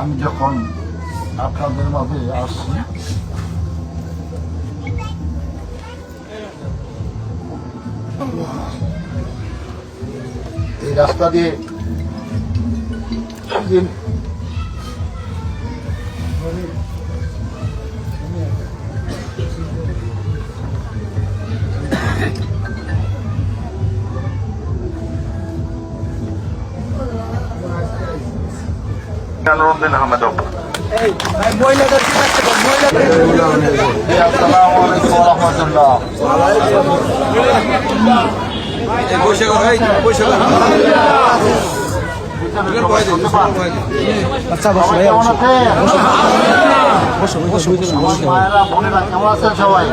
আমি যখন আপনাদের মাঝে আসছি এই রাস্তা দিয়ে সেদিন আহমেদ বসে বসে বসো বোনেরা কেমন আছেন সবাই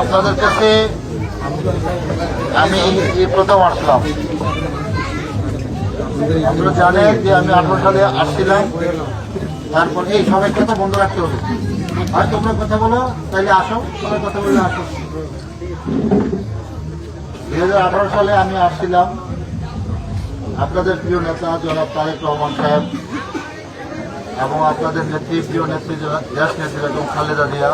আপনাদের কাছে আমি এই প্রথম আসলাম আপনারা জানেন যে আমি আঠারো সালে আসছিলাম। তারপর এই সবাই কথা বন্ধ রাখতে হবে। আর তোমরা কথা বলো, তাইলে আসো, সবাই কথা বলে আসো। দুই হাজার সালে আমি আসছিলাম। আপনাদের প্রিয় নেতা জনাব তারেক রহমান সাহেব এবং আপনাদের নেত্রী, প্রিয় নেত্রী দেশ নেত্রী এবং খালেদা জিয়া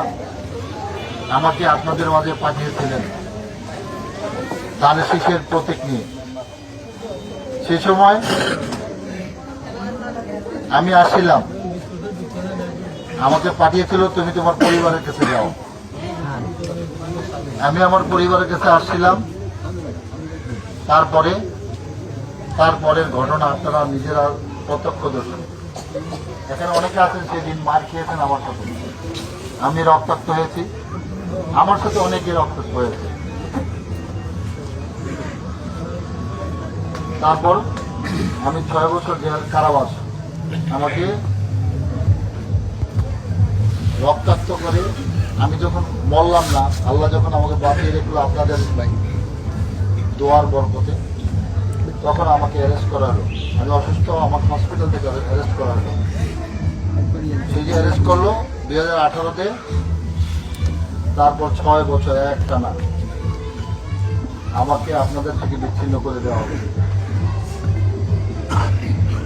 আমাকে আপনাদের মাঝে পাঠিয়েছিলেন। ধানের শীষের প্রতীক নিয়ে। সে সময় আমি আসছিলাম আমাকে পাঠিয়েছিল, তুমি তোমার পরিবারের কাছে যাও। আমি আমার পরিবারের কাছে আসছিলাম তারপরে, তারপরের ঘটনা আপনারা নিজেরা প্রত্যক্ষদর্শী। এখানে অনেকে আছেন, সেদিন মার খেয়েছেন আমার সাথে। আমি রক্তাক্ত হয়েছি। আমার সাথে অনেকে রক্তাক্ত হয়েছে। তারপর আমি ছয় বছর জেল কারাবাস। আমাকে রক্তাক্ত করে আমি যখন মরলাম না, আল্লাহ যখন আমাকে বাঁচিয়ে রেখলো আপনাদের দোয়ার বরকতে, তখন আমাকে অ্যারেস্ট করা হলো। আমি অসুস্থ, আমাকে হসপিটাল থেকে অ্যারেস্ট করা হলো। সেই যে অ্যারেস্ট করল, দুই হাজার আঠারোতে, তারপর ছয় বছর এক টানা আমাকে আপনাদের থেকে বিচ্ছিন্ন করে দেওয়া হবে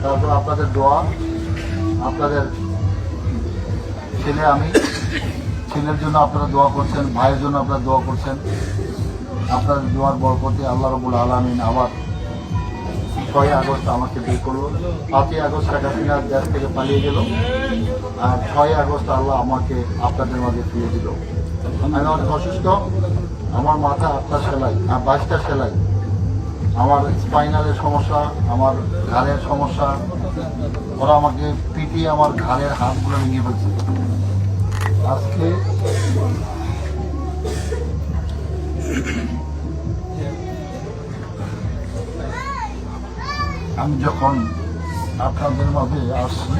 তারপর আপনাদের দোয়া, আপনাদের ছেলে আমি, ছেলের জন্য আপনারা দোয়া করছেন, ভাইয়ের জন্য আপনারা দোয়া করছেন। আপনাদের দোয়ার বরকতে আল্লাহ রবুল আলমিন আবার ছয় আগস্ট আমাকে বের করল। পাঁচই আগস্ট শেখ হাসিনা দেশ থেকে পালিয়ে গেল। আর ছয় আগস্ট আল্লাহ আমাকে আপনাদের মাঝে ফিরে দিল। আমি অনেক অসুস্থ, আমার মাথা আটটা সেলাই, আর বাইশটা সেলাই। আমার স্পাইনালের সমস্যা, আমার ঘাড়ের সমস্যা, ওরা আমাকে পিটিয়ে আমার ঘাড়ের হাতগুলো ভেঙে ফেলছে। আজকে আমি যখন আপনাদের মাঝে আসছি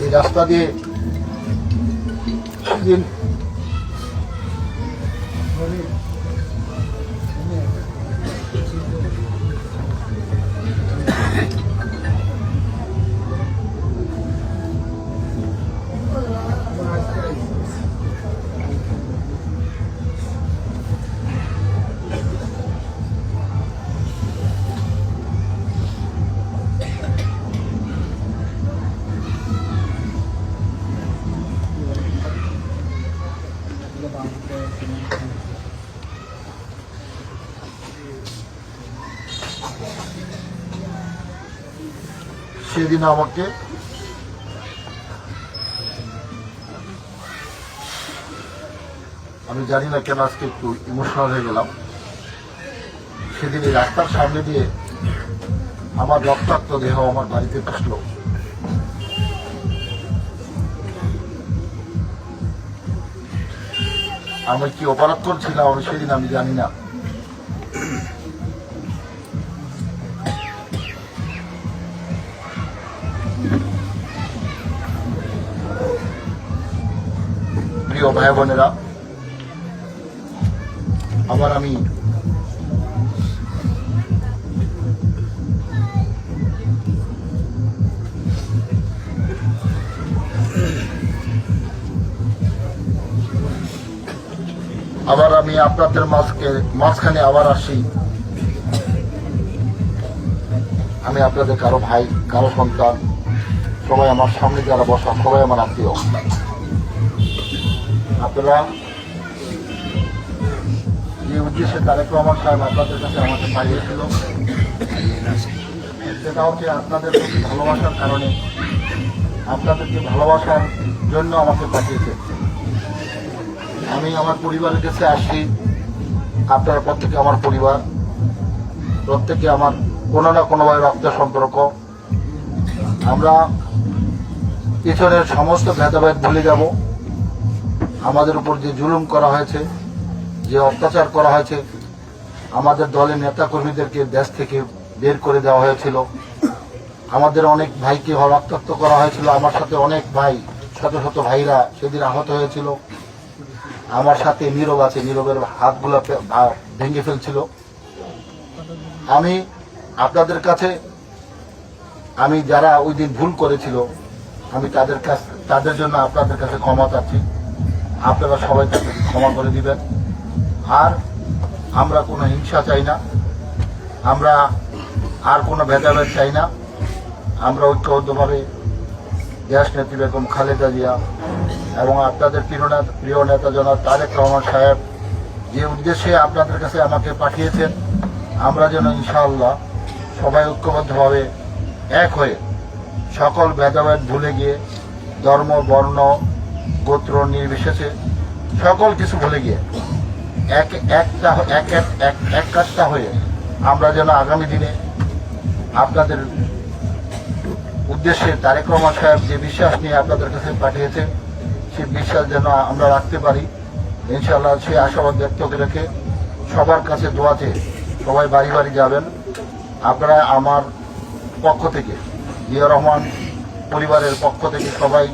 এই রাস্তা দিয়ে সেদিন সেদিন আমাকে। আমি জানি না কেন আজকে একটু ইমোশনাল হয়ে গেলাম। সেদিন এই রাস্তার সামনে দিয়ে আমার রক্তাক্ত দেহ আমার বাড়িতে আসলো। আমি কি অপরাধ করছিলাম সেদিন আমি জানি না। প্রিয় ভাই বোনেরা, আবার আমি আবার আমি আপনাদের মাঝকে মাঝখানে আবার আসি। আমি আপনাদের কারও ভাই, কারও সন্তান, সবাই আমার সামনে যারা বসা, সবাই আমার আত্মীয়। আপনারা যে উদ্দেশ্যে তারেক রহমান সাহেব আপনাদের কাছে আমাকে পাঠিয়েছিল। সেটা হচ্ছে আপনাদের প্রতি ভালোবাসার কারণে আপনাদেরকে ভালোবাসার জন্য আমাকে পাঠিয়েছে। আমি আমার পরিবারের কাছে আসি আপনারা প্রত্যেকে আমার পরিবার, প্রত্যেকে আমার কোনো না কোনোভাবে রক্তের সম্পর্ক। আমরা পিছনের সমস্ত ভেদাভেদ ভুলে যাব। আমাদের উপর যে জুলুম করা হয়েছে, যে অত্যাচার করা হয়েছে, আমাদের দলের নেতাকর্মীদেরকে দেশ থেকে বের করে দেওয়া হয়েছিল। আমাদের অনেক ভাইকে রক্তাক্ত করা হয়েছিল। আমার সাথে অনেক ভাই, শত শত ভাইরা সেদিন আহত হয়েছিল। আমার সাথে নীরব আছে, নীরবের হাতগুলো ভেঙে ফেলছিল। আমি আপনাদের কাছে, আমি যারা ওই দিন ভুল করেছিল, আমি তাদের কাছ, তাদের জন্য আপনাদের কাছে ক্ষমা চাচ্ছি। আপনারা সবাই তাকে ক্ষমা করে দিবেন। আর আমরা কোনো হিংসা চাই না। আমরা আর কোনো ভেদাভেদ চাই না। আমরা ঐক্যবদ্ধভাবে দেশ নেত্রী বেগম খালেদা জিয়া এবং আপনাদের প্রিয় নেতা প্রিয় নেতা জনাব তারেক রহমান সাহেব যে উদ্দেশ্যে আপনাদের কাছে আমাকে পাঠিয়েছেন, আমরা যেন ইনশাআল্লাহ সবাই ঐক্যবদ্ধভাবে এক হয়ে সকল ভেদাভেদ ভুলে গিয়ে ধর্ম, বর্ণ গোত্র নির্বিশেষে সকল কিছু ভুলে গিয়ে এক একটা এক এক- এক কাজটা হয়ে আমরা যেন আগামী দিনে আপনাদের উদ্দেশ্যে তারেক রহমান সাহেব যে বিশ্বাস নিয়ে আপনাদের কাছে পাঠিয়েছে, সেই বিশ্বাস যেন আমরা রাখতে পারি। ইনশাল্লাহ সেই আশাবাদ ব্যক্ত রেখে সবার কাছে দোয়াতে সবাই বাড়ি বাড়ি যাবেন। আপনারা আমার পক্ষ থেকে, জিয়া রহমান পরিবারের পক্ষ থেকে সবাই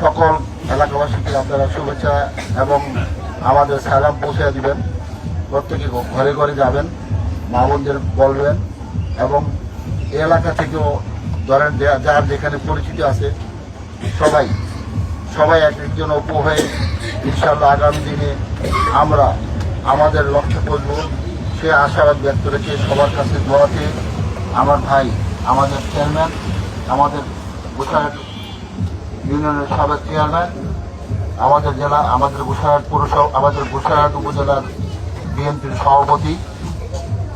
সকল এলাকাবাসীকে আপনারা শুভেচ্ছা এবং আমাদের সালাম পৌঁছে দিবেন। প্রত্যেকে ঘরে ঘরে যাবেন, মা বোনদের বলবেন এবং এলাকা থেকেও ধরেন যার যেখানে পরিচিতি আছে, সবাই সবাই এক একজন অপু হয়ে ইনশাল্লাহ আগামী দিনে আমরা আমাদের লক্ষ্যে পৌঁছব। সে আশাবাদ ব্যক্ত রেখে সবার কাছে দোয়াতে আমার ভাই, আমাদের চেয়ারম্যান, আমাদের গোসাইট ইউনিয়নের সাবেক চেয়ারম্যান, আমাদের জেলা, আমাদের গোসাইহাট পৌরসভা, আমাদের গোসাইহাট উপজেলার বিএনপির সভাপতি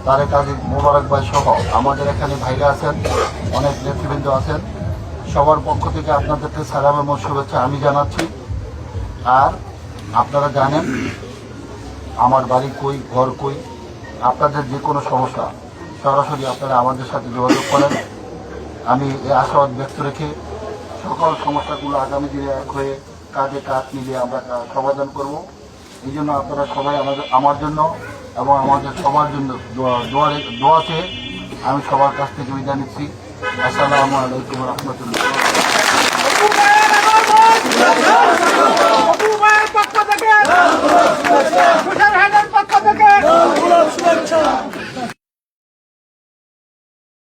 তারেক আজিজ মোবারক ভাই সহ আমাদের এখানে ভাইরা আছেন, অনেক নেতৃবৃন্দ আছেন। সবার পক্ষ থেকে আপনাদেরকে সালাম এবং শুভেচ্ছা আমি জানাচ্ছি। আর আপনারা জানেন, আমার বাড়ি কই, ঘর কই, আপনাদের যে কোনো সমস্যা, সরাসরি আপনারা আমাদের সাথে যোগাযোগ করেন। আমি এই আশাবাদ ব্যক্ত রেখে সকল সমস্যাগুলো আগামী দিনে এক হয়ে কাজে কাজ মিলিয়ে আমরা সমাধান করব এই জন্য আপনারা সবাই আমাদের আমার জন্য এবং আমাদের সবার জন্য দোয়ারে দোয়াতে আমি সবার কাছ থেকে বিদায় নিচ্ছি আসসালামু আলাইকুম রহমতুল্লাহ পক্ষ থেকে